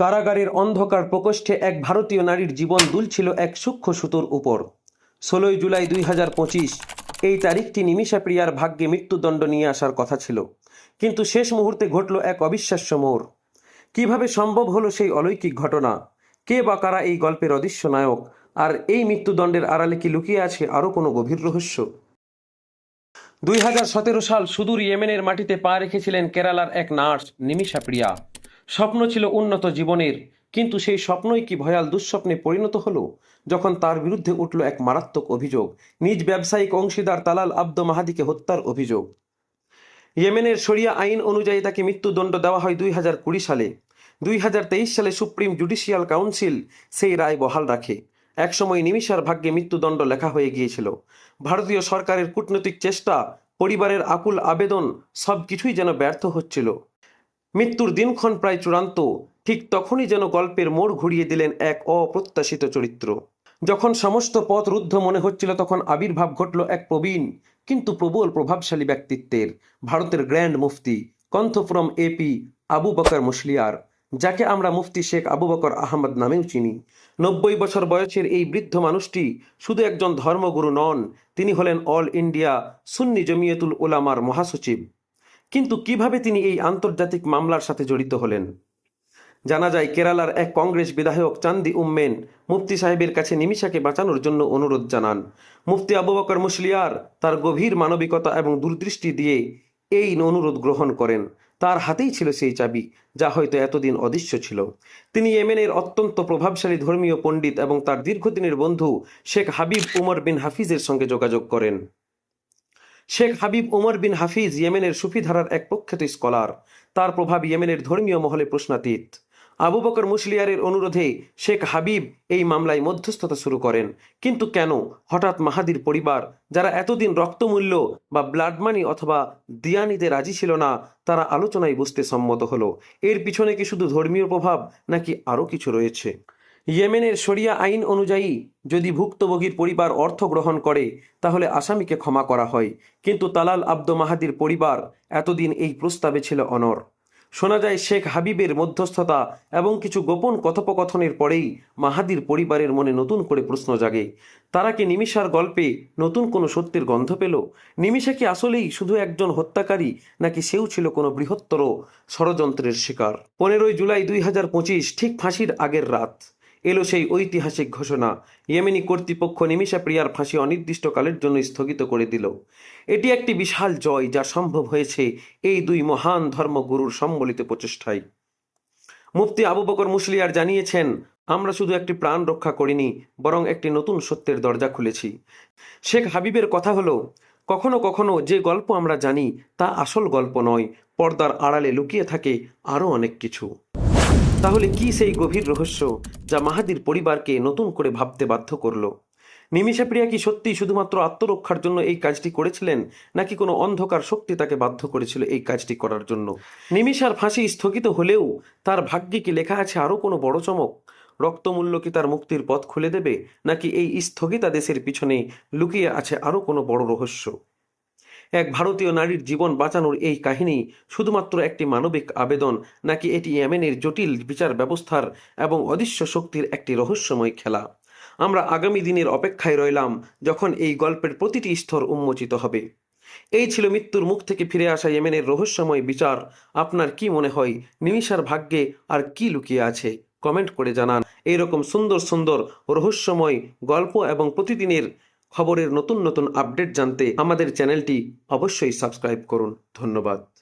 কারাগারের অন্ধকার প্রকোষ্ঠে এক ভারতীয় নারীর জীবন দুলছিল এক সূক্ষ্ম সুতোর উপর। ষোলোই জুলাই দুই হাজার পঁচিশ, এই তারিখটি নিমিষা প্রিয়ার ভাগ্যে মৃত্যুদণ্ড নিয়ে আসার কথা ছিল। কিন্তু শেষ মুহূর্তে ঘটল এক অবিশ্বাস্য মোড়। কীভাবে সম্ভব হলো সেই অলৌকিক ঘটনা? কে বা কারা এই গল্পের অদৃশ্য নায়ক? আর এই মৃত্যুদণ্ডের আড়ালে কি লুকিয়ে আছে আরও কোনো গভীর রহস্য? দুই হাজার সতেরো সাল সুদূর ইয়েমেনের মাটিতে পা রেখেছিলেন কেরালার এক নার্স, নিমিষা প্রিয়া। স্বপ্ন ছিল উন্নত জীবনের, কিন্তু সেই স্বপ্নই কি ভয়াল দুঃস্বপ্নে পরিণত হলো? যখন তার বিরুদ্ধে উঠল এক মারাত্মক অভিযোগ, নিজ ব্যবসায়িক অংশীদার তালাল আব্দ মাহাদিকে হত্যার অভিযোগ। ইয়েমেনের শরিয়া আইন অনুযায়ী তাকে মৃত্যুদণ্ড দেওয়া হয় দুই হাজার কুড়ি সালে। দুই হাজার তেইশ সালে সুপ্রিম জুডিশিয়াল কাউন্সিল সেই রায় বহাল রাখে। একসময় নিমিষার ভাগ্যে মৃত্যুদণ্ড লেখা হয়ে গিয়েছিল। ভারতীয় সরকারের কূটনৈতিক চেষ্টা, পরিবারের আকুল আবেদন সব কিছুই যেন ব্যর্থ হচ্ছিল। মৃত্যুর দিনক্ষণ প্রায় চূড়ান্ত, ঠিক তখনই যেন গল্পের মোড় ঘুরিয়ে দিলেন এক অপ্রত্যাশিত চরিত্র। যখন সমস্ত পথ রুদ্ধ মনে হচ্ছিল তখন আবির্ভাব ঘটল এক প্রবীণ, কিন্তু প্রবল প্রভাবশালী ব্যক্তিত্বের, ভারতের গ্র্যান্ড মুফতি কন্থফ্রম এপি আবু বকর মুসলিয়ার যাকে আমরা মুফতি শেখ আবু বকর আহমদ নামেও চিনি। নব্বই বছর বয়সের এই বৃদ্ধ মানুষটি শুধু একজন ধর্মগুরু নন, তিনি হলেন অল ইন্ডিয়া সুন্নি জমিয়তুল ওলামার মহাসচিব। কিন্তু কীভাবে তিনি এই আন্তর্জাতিক মামলার সাথে জড়িত হলেন? জানা যায়, কেরালার এক কংগ্রেস বিধায়ক চান্দি উম্মেন মুফতি সাহেবের কাছে নিমিষাকে বাঁচানোর জন্য অনুরোধ জানান। মুফতি আবু বকর মুসলিয়ার তার গভীর মানবিকতা এবং দূরদৃষ্টি দিয়ে এই অনুরোধ গ্রহণ করেন। তার হাতেই ছিল সেই চাবি, যা হয়তো এতদিন অদৃশ্য ছিল। তিনি ইয়েমেনের অত্যন্ত প্রভাবশালী ধর্মীয় পণ্ডিত এবং তার দীর্ঘদিনের বন্ধু শেখ হাবিব উমর বিন হাফিজের সঙ্গে যোগাযোগ করেন। শেখ হাবিব ওমর বিন হাফিজ ইয়েমেনের সুফি ধারার এক প্রখ্যাত স্কলার। তার প্রভাব ইয়েমেনের ধর্মীয় মহলে প্রশ্নাতীত। আবু বকর মুসলিয়ারের অনুরোধে শেখ হাবিব এই মামলায় মধ্যস্থতা শুরু করেন। কিন্তু কেন? হঠাৎ মাহাদির পরিবার, যারা এতদিন রক্তমূল্য বা ব্লাড মানি অথবা দিয়ানিতে রাজি ছিল না, তারা আলোচনায় বুঝতে সম্মত হলো। এর পিছনে কি শুধু ধর্মীয় প্রভাব, নাকি আরও কিছু রয়েছে? ইয়েমেনের শরিয়া আইন অনুযায়ী যদি ভুক্তভোগীর পরিবার অর্থ গ্রহণ করে, তাহলে আসামিকে ক্ষমা করা হয়। কিন্তু তালাল আব্দ মাহাদির পরিবার এতদিন এই প্রস্তাবে ছিল অনর। শোনা যায়, শেখ হাবিবের মধ্যস্থতা এবং কিছু গোপন কথোপকথনের পরেই মাহাদির পরিবারের মনে নতুন করে প্রশ্ন জাগে। তারা কি নিমিষার গল্পে নতুন কোনো সত্যের গন্ধ পেল? নিমিষা কি আসলেই শুধু একজন হত্যাকারী, নাকি সেও ছিল কোনো বৃহত্তর ষড়যন্ত্রের শিকার? পনেরোই জুলাই দুই হাজার পঁচিশ, ঠিক ফাঁসির আগের রাত। এলো সেই ঐতিহাসিক ঘোষণা। ইয়েমেনি কর্তৃপক্ষ নিমিষা প্রিয়ার ফাঁসি অনির্দিষ্টকালের জন্য স্থগিত করে দিল। এটি একটি বিশাল জয় যা সম্ভব হয়েছে এই দুই মহান ধর্মগুরুর সম্বলিত প্রচেষ্টায়। মুফতি আবু বকর মুসলিয়ার জানিয়েছেন, আমরা শুধু একটি প্রাণ রক্ষা করিনি, বরং একটি নতুন সত্যের দরজা খুলেছি। শেখ হাবিবের কথা হলো, কখনো কখনো যে গল্প আমরা জানি, তা আসল গল্প নয়, পর্দার আড়ালে লুকিয়ে থাকে আরও অনেক কিছু। তাহলে কি সেই গভীর রহস্য যা মাহাদির পরিবারকে নতুন করে ভাবতে বাধ্য করল? নিমিষা প্রিয়া কি সত্যি শুধুমাত্র আত্মরক্ষার জন্য এই কাজটি করেছিলেন, নাকি কোনো অন্ধকার শক্তি তাকে বাধ্য করেছিল এই কাজটি করার জন্য? নিমিষার ফাঁসি স্থগিত হলেও তার ভাগ্যে কি লেখা আছে আরও কোনো বড় চমক? রক্তমূল্য কি তার মুক্তির পথ খুলে দেবে, নাকি এই স্থগিতাদেশের পিছনে লুকিয়ে আছে আরও কোনো বড় রহস্য? এক ভারতীয় নারীর জীবন বাঁচানোর এই কাহিনী শুধুমাত্র একটি মানবিক আবেদন, নাকি এটি ইয়েমেনের জটিল বিচার ব্যবস্থার এবং অদৃশ্য শক্তির একটি রহস্যময় খেলা? আমরা আগামী দিনের অপেক্ষায় রইলাম যখন এই গল্পের প্রতিটি স্তর উন্মোচিত হবে। এই ছিল মৃত্যুর মুখ থেকে ফিরে আসা ইয়েমেনের রহস্যময় বিচার। আপনার কি মনে হয়, নিমিষার ভাগ্যে আর কি লুকিয়ে আছে? কমেন্ট করে জানান। এইরকম সুন্দর সুন্দর রহস্যময় গল্প এবং প্রতিদিনের খবরের নতুন নতুন আপডেট জানতে আমাদের চ্যানেলটি অবশ্যই সাবস্ক্রাইব করুন। ধন্যবাদ।